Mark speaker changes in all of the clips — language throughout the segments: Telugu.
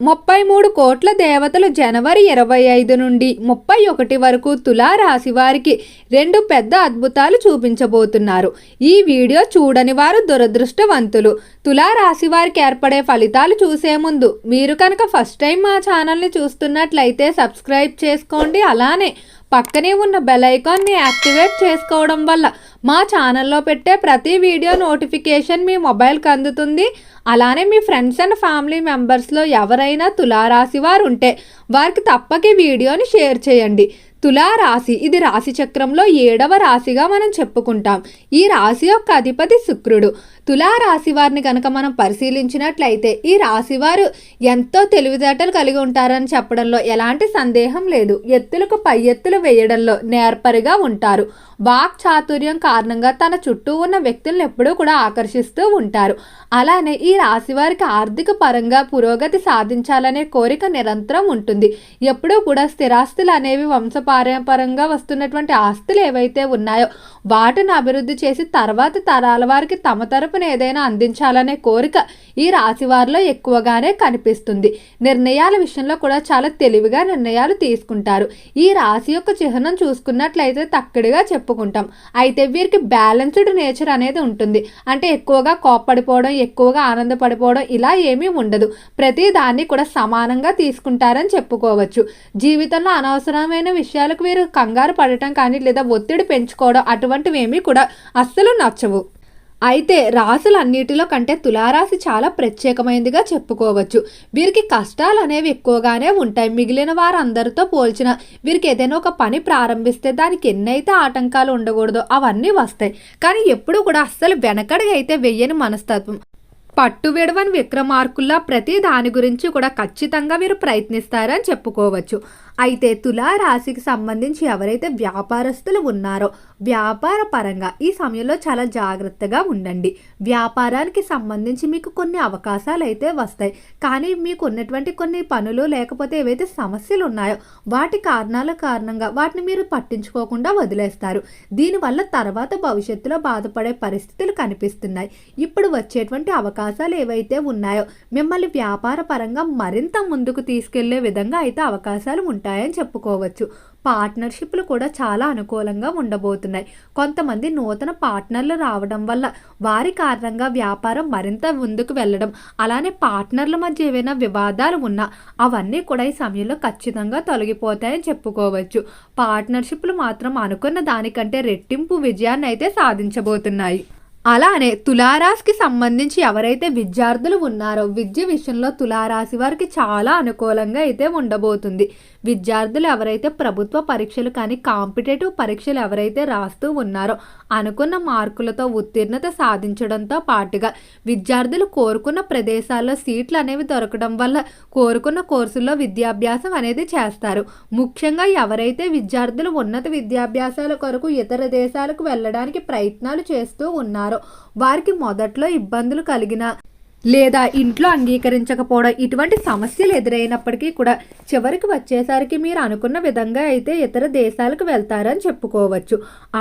Speaker 1: ముప్పై మూడు కోట్ల దేవతలు జనవరి ఇరవై ఐదు నుండి ముప్పై ఒకటి వరకు తులా రాశి వారికి రెండు పెద్ద అద్భుతాలు చూపించబోతున్నారు. ఈ వీడియో చూడని వారు దురదృష్టవంతులు. తులా రాశి వారికి ఏర్పడే ఫలితాలు చూసే ముందు మీరు కనుక ఫస్ట్ టైం మా ఛానల్ని చూస్తున్నట్లయితే సబ్స్క్రైబ్ చేసుకోండి. అలానే పక్కనే ఉన్న బెల్ ఐకాన్ని యాక్టివేట్ చేసుకోవడం వల్ల మా ఛానల్లో పెట్టే ప్రతి వీడియో నోటిఫికేషన్ మీ మొబైల్కి అందుతుంది. అలానే మీ ఫ్రెండ్స్ అండ్ ఫ్యామిలీ మెంబర్స్లో ఎవరైనా తులారాశి వారు ఉంటే వారికి తప్పక వీడియోని షేర్ చేయండి. తులారాశి ఇది రాశి చక్రంలో ఏడవ రాశిగా మనం చెప్పుకుంటాం. ఈ రాశి యొక్క అధిపతి శుక్రుడు. తులారాశి వారిని కనుక మనం పరిశీలించినట్లయితే ఈ రాశివారు ఎంతో తెలివితేటలు కలిగి ఉంటారని చెప్పడంలో ఎలాంటి సందేహం లేదు. ఎత్తులకు పై ఎత్తులు వేయడంలో నేర్పరిగా ఉంటారు. వాక్ చాతుర్యం కారణంగా తన చుట్టూ ఉన్న వ్యక్తులను ఎప్పుడూ కూడా ఆకర్షిస్తూ ఉంటారు. అలానే ఈ రాశి వారికి ఆర్థిక పరంగా పురోగతి సాధించాలనే కోరిక నిరంతరం ఉంటుంది. ఎప్పుడూ కూడా స్థిరాస్తులు అనేవి వంశపారంపరంగా వస్తున్నటువంటి ఆస్తులు ఏవైతే ఉన్నాయో వాటిని అభివృద్ధి చేసి తర్వాత తరాల వారికి తమ మార్పును ఏదైనా అందించాలనే కోరిక ఈ రాశి వారిలో ఎక్కువగానే కనిపిస్తుంది. నిర్ణయాల విషయంలో కూడా చాలా తెలివిగా నిర్ణయాలు తీసుకుంటారు. ఈ రాశి యొక్క చిహ్నం చూసుకున్నట్లయితే తక్కడిగా చెప్పుకుంటాం. అయితే వీరికి బ్యాలెన్స్డ్ నేచర్ అనేది ఉంటుంది. అంటే ఎక్కువగా కోప్పడిపోవడం ఎక్కువగా ఆనందపడిపోవడం ఇలా ఏమీ ఉండదు. ప్రతి దాన్ని కూడా సమానంగా తీసుకుంటారని చెప్పుకోవచ్చు. జీవితంలో అనవసరమైన విషయాలకు వీరు కంగారు పడటం కానీ లేదా ఒత్తిడి పెంచుకోవడం అటువంటివి ఏమీ కూడా అస్సలు నచ్చవు. అయితే రాశులన్నిటిలో కంటే తులారాశి చాలా ప్రత్యేకమైనదిగా చెప్పుకోవచ్చు. వీరికి కష్టాలు అనేవి ఎక్కువగానే ఉంటాయి. మిగిలిన వారందరితో పోల్చిన వీరికి ఏదైనా ఒక పని ప్రారంభిస్తే దానికి ఎన్నైతే ఆటంకాలు ఉండకూడదో అవన్నీ వస్తాయి. కానీ ఎప్పుడు కూడా అస్సలు వెనకడి అయితే వెయ్యని మనస్తత్వం. పట్టు విడవని విక్రమార్కుల్లా ప్రతి దాని గురించి కూడా ఖచ్చితంగా వీరు ప్రయత్నిస్తారని చెప్పుకోవచ్చు. అయితే తులా రాశికి సంబంధించి ఎవరైతే వ్యాపారస్తులు ఉన్నారో వ్యాపార పరంగా ఈ సమయంలో చాలా జాగ్రత్తగా ఉండండి. వ్యాపారానికి సంబంధించి మీకు కొన్ని అవకాశాలు అయితే వస్తాయి. కానీ మీకు ఉన్నటువంటి కొన్ని పనులు లేకపోతే ఏవైతే సమస్యలు ఉన్నాయో వాటి కారణాల కారణంగా వాటిని మీరు పట్టించుకోకుండా వదిలేస్తారు. దీనివల్ల తర్వాత భవిష్యత్తులో బాధపడే పరిస్థితులు కనిపిస్తున్నాయి. ఇప్పుడు వచ్చేటువంటి అవకాశాలు ఏవైతే ఉన్నాయో మిమ్మల్ని వ్యాపార పరంగా మరింత ముందుకు తీసుకెళ్ళే విధంగా అయితే అవకాశాలు ఉంటాయని చెప్పుకోవచ్చు. పార్ట్నర్షిప్లు కూడా చాలా అనుకూలంగా ఉండబోతున్నాయి. కొంతమంది నూతన పార్ట్నర్లు రావడం వల్ల వారి కారణంగా వ్యాపారం మరింత ముందుకు వెళ్ళడం అలానే పార్ట్నర్ల మధ్య ఏవైనా వివాదాలు ఉన్నా అవన్నీ కూడా ఈ సమయంలో ఖచ్చితంగా తొలగిపోతాయని చెప్పుకోవచ్చు. పార్ట్నర్షిప్లు మాత్రం అనుకున్న దానికంటే రెట్టింపు విజయాన్ని అయితే సాధించబోతున్నాయి. అలానే తులారాశికి సంబంధించి ఎవరైతే విద్యార్థులు ఉన్నారో విద్య విషయంలో తులారాశి వారికి చాలా అనుకూలంగా అయితే ఉండబోతుంది. విద్యార్థులు ఎవరైతే ప్రభుత్వ పరీక్షలు కానీ కాంపిటేటివ్ పరీక్షలు ఎవరైతే రాస్తూ ఉన్నారో అనుకున్న మార్కులతో ఉత్తీర్ణత సాధించడంతో పాటుగా విద్యార్థులు కోరుకున్న ప్రదేశాల్లో సీట్లు అనేవి దొరకడం వల్ల కోరుకున్న కోర్సుల్లో విద్యాభ్యాసం అనేది చేస్తారు. ముఖ్యంగా ఎవరైతే విద్యార్థులు ఉన్నత విద్యాభ్యాసాల కొరకు ఇతర దేశాలకు వెళ్ళడానికి ప్రయత్నాలు చేస్తూ ఉన్నారు వారికి మొదట్లో ఇబ్బందులు కలిగిన లేదా ఇంట్లో అంగీకరించకపోవడం ఇటువంటి సమస్యలు ఎదురైనప్పటికీ కూడా చివరికి వచ్చేసరికి మీరు అనుకున్న విధంగా అయితే ఇతర దేశాలకు వెళ్తారని చెప్పుకోవచ్చు.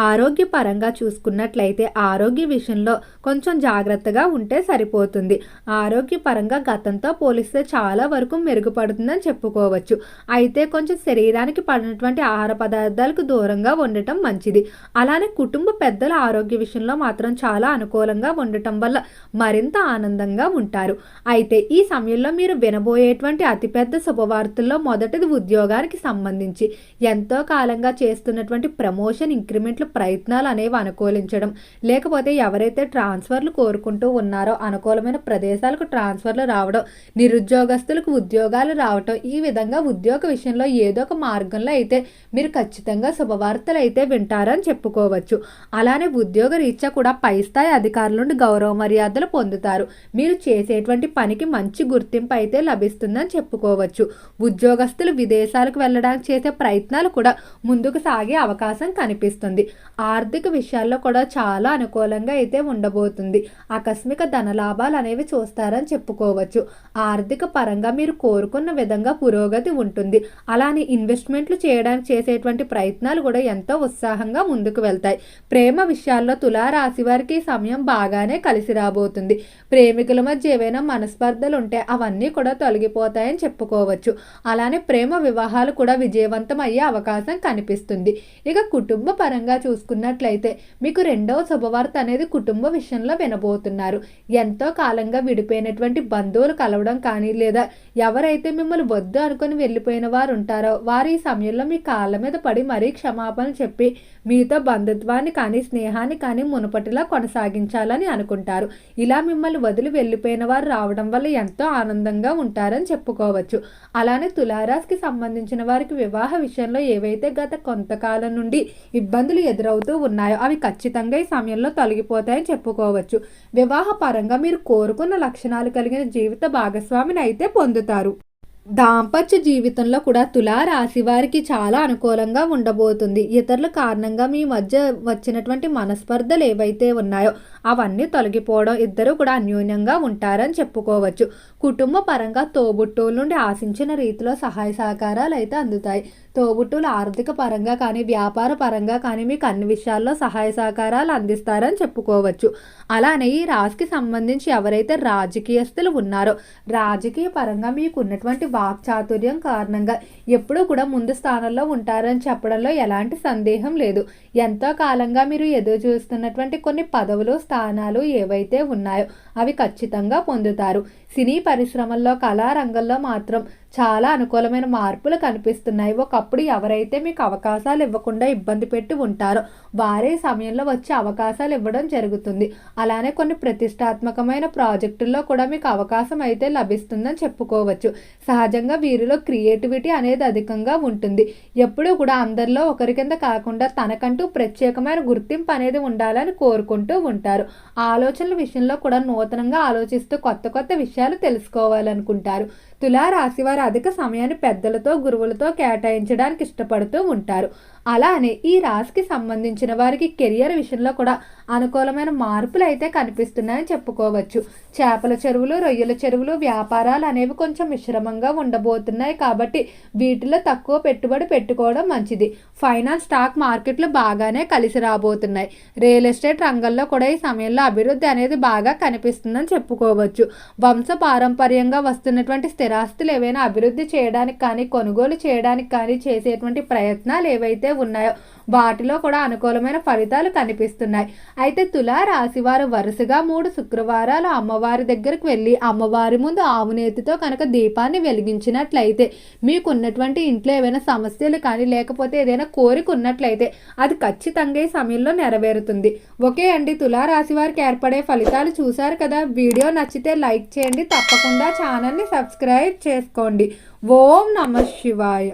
Speaker 1: ఆరోగ్యపరంగా చూసుకున్నట్లయితే ఆరోగ్య విషయంలో కొంచెం జాగ్రత్తగా ఉంటే సరిపోతుంది. ఆరోగ్యపరంగా గతంతో పోలిస్తే చాలా వరకు మెరుగుపడుతుందని చెప్పుకోవచ్చు. అయితే కొంచెం శరీరానికి పడినటువంటి ఆహార పదార్థాలకు దూరంగా ఉండటం మంచిది. అలానే కుటుంబ పెద్దల ఆరోగ్య విషయంలో మాత్రం చాలా అనుకూలంగా ఉండటం వల్ల మరింత ఆనందంగా ఉంటారు. అయితే ఈ సమయంలో మీరు వినబోయేటువంటి అతిపెద్ద శుభవార్తల్లో మొదటిది ఉద్యోగానికి సంబంధించి. ఎంతో కాలంగా చేస్తున్నటువంటి ప్రమోషన్ ఇంక్రిమెంట్లు ప్రయత్నాలు అనేవి అనుకూలించడం. లేకపోతే ఎవరైతే ట్రాన్స్ఫర్లు కోరుకుంటూ ఉన్నారో అనుకూలమైన ప్రదేశాలకు ట్రాన్స్ఫర్లు రావడం నిరుద్యోగస్తులకు ఉద్యోగాలు రావటం ఈ విధంగా ఉద్యోగ విషయంలో ఏదో ఒక మార్గంలో అయితే మీరు ఖచ్చితంగా శుభవార్తలు అయితే వింటారని చెప్పుకోవచ్చు. అలానే ఉద్యోగ రీత్యా కూడా పై స్థాయి అధికారుల నుండి గౌరవ మర్యాదలు పొందుతారు. మీరు చేసేటువంటి పనికి మంచి గుర్తింపు అయితే లభిస్తుందని చెప్పుకోవచ్చు. ఉద్యోగస్తులు విదేశాలకు వెళ్ళడానికి చేసే ప్రయత్నాలు కూడా ముందుకు సాగే అవకాశం కనిపిస్తుంది. ఆర్థిక విషయాల్లో కూడా చాలా అనుకూలంగా అయితే ఉండబోతుంది. ఆకస్మిక ధన లాభాలు అనేవి చూస్తారని చెప్పుకోవచ్చు. ఆర్థిక పరంగా మీరు కోరుకున్న విధంగా పురోగతి ఉంటుంది. అలానే ఇన్వెస్ట్మెంట్లు చేయడానికి చేసేటువంటి ప్రయత్నాలు కూడా ఎంతో ఉత్సాహంగా ముందుకు వెళ్తాయి. ప్రేమ విషయాల్లో తులారాశి వారికి సమయం బాగానే కలిసి రాబోతుంది. ప్రేమికుల మధ్య ఏవైనా మనస్పర్ధలు ఉంటే అవన్నీ కూడా తొలగిపోతాయని చెప్పుకోవచ్చు. అలానే ప్రేమ వివాహాలు కూడా విజయవంతం అయ్యే అవకాశం కనిపిస్తుంది. ఇక కుటుంబ పరంగా చూసుకున్నట్లయితే మీకు రెండవ శుభవార్త అనేది కుటుంబ విషయంలో వినబోతున్నారు. ఎంతో కాలంగా విడిపోయినటువంటి బంధువులు కలవడం కానీ లేదా ఎవరైతే మిమ్మల్ని వద్దు అనుకుని వెళ్ళిపోయిన వారు ఉంటారో వారు ఈ సమయంలో మీ కాళ్ళ మీద పడి మరీ క్షమాపణ చెప్పి మీతో బంధుత్వాన్ని కానీ స్నేహాన్ని కానీ మునుపటిలా కొనసాగించాలని అనుకుంటారు. ఇలా మిమ్మల్ని వదిలి వెళ్ళిపోయిన వారు రావడం వల్ల ఎంతో ఆనందంగా ఉంటారని చెప్పుకోవచ్చు. అలానే తులారాశికి సంబంధించిన వారికి వివాహ విషయంలో ఏవైతే గత కొంతకాలం నుండి ఇబ్బందులు ఎదురవుతూ ఉన్నాయో అవి ఖచ్చితంగా ఈ సమయంలో తొలగిపోతాయని చెప్పుకోవచ్చు. వివాహ పరంగా మీరు కోరుకున్న లక్షణాలు కలిగిన జీవిత భాగస్వామిని అయితే పొందుతారు. దాంపత్య జీవితంలో కూడా తులా రాశి వారికి చాలా అనుకూలంగా ఉండబోతుంది. ఇతరుల కారణంగా మీ మధ్య వచ్చినటువంటి మనస్పర్ధలు ఏవైతే ఉన్నాయో అవన్నీ తొలగిపోవడం ఇద్దరు కూడా అన్యోన్యంగా ఉంటారని చెప్పుకోవచ్చు. కుటుంబ పరంగా తోబుట్టువుల నుండి ఆశించిన రీతిలో సహాయ సహకారాలు అయితే అందుతాయి. తోబుట్టువులు ఆర్థిక పరంగా కానీ వ్యాపార పరంగా కానీ మీకు అన్ని విషయాల్లో సహాయ సహకారాలు అందిస్తారని చెప్పుకోవచ్చు. అలానే ఈ రాశికి సంబంధించి ఎవరైతే రాజకీయస్తులు ఉన్నారో రాజకీయ పరంగా మీకు ఉన్నటువంటి వాక్చాతుర్యం కారణంగా ఎప్పుడూ కూడా ముందు స్థానంలో ఉంటారని చెప్పడంలో ఎలాంటి సందేహం లేదు. ఎంతో కాలంగా మీరు ఎదురు చూస్తున్నటువంటి కొన్ని పదవులు స్థానాలు ఏవైతే ఉన్నాయో అవి ఖచ్చితంగా పొందుతారు. సినీ పరిశ్రమల్లో కళారంగంలో మాత్రం చాలా అనుకూలమైన మార్పులు కనిపిస్తున్నాయి. ఒకప్పుడు ఎవరైతే మీకు అవకాశాలు ఇవ్వకుండా ఇబ్బంది పెట్టి ఉంటారో వారే సమయంలో వచ్చే అవకాశాలు ఇవ్వడం జరుగుతుంది. అలానే కొన్ని ప్రతిష్టాత్మకమైన ప్రాజెక్టుల్లో కూడా మీకు అవకాశం అయితే లభిస్తుందని చెప్పుకోవచ్చు. సహజంగా వీరిలో క్రియేటివిటీ అనేది అధికంగా ఉంటుంది. ఎప్పుడూ కూడా అందరిలో ఒకరి కింద కాకుండా తనకంటూ ప్రత్యేకమైన గుర్తింపు అనేది ఉండాలని కోరుకుంటూ ఉంటారు. ఆలోచనల విషయంలో కూడా నూతనంగా ఆలోచిస్తూ కొత్త కొత్త విషయాలు తెలుసుకోవాలనుకుంటారు. తులారాశి వారు అధిక సమయాన్ని పెద్దలతో గురువులతో కేటాయించడానికి ఇష్టపడుతూ ఉంటారు. అలానే ఈ రాశికి సంబంధించిన వారికి కెరియర్ విషయంలో కూడా అనుకూలమైన మార్పులు అయితే కనిపిస్తున్నాయని చెప్పుకోవచ్చు. చేపల చెరువులు రొయ్యల చెరువులు వ్యాపారాలు అనేవి కొంచెం మిశ్రమంగా ఉండబోతున్నాయి కాబట్టి వీటిలో తక్కువ పెట్టుబడి పెట్టుకోవడం మంచిది. ఫైనాన్స్ స్టాక్ మార్కెట్లు బాగానే కలిసి రాబోతున్నాయి. రియల్ ఎస్టేట్ రంగంలో కూడా ఈ సమయంలో అభివృద్ధి అనేది బాగా కనిపిస్తుందని చెప్పుకోవచ్చు. వంశ పారంపర్యంగా వస్తున్నటువంటి స్థిరాస్తులు ఏవైనా అభివృద్ధి చేయడానికి కానీ కొనుగోలు చేయడానికి కానీ చేసేటువంటి ప్రయత్నాలు ఏవైతే ఉన్నాయో వాటిలో కూడా అనుకూలమైన ఫలితాలు కనిపిస్తున్నాయి. అయితే తులా రాశివారు వరుసగా మూడు శుక్రవారాలు అమ్మవారి దగ్గరకు వెళ్ళి అమ్మవారి ముందు ఆవునేతితో కనుక దీపాన్ని వెలిగించినట్లయితే మీకు ఉన్నటువంటి ఇంట్లో ఏవైనా సమస్యలు కానీ లేకపోతే ఏదైనా కోరిక ఉన్నట్లయితే అది ఖచ్చితంగా ఈ సమయంలో నెరవేరుతుంది. ఓకే అండి తులా రాశి వారికి ఏర్పడే ఫలితాలు చూశారు కదా? వీడియో నచ్చితే లైక్ చేయండి. తప్పకుండా ఛానల్ని సబ్స్క్రైబ్ చేసుకోండి. ఓం నమ శివాయ.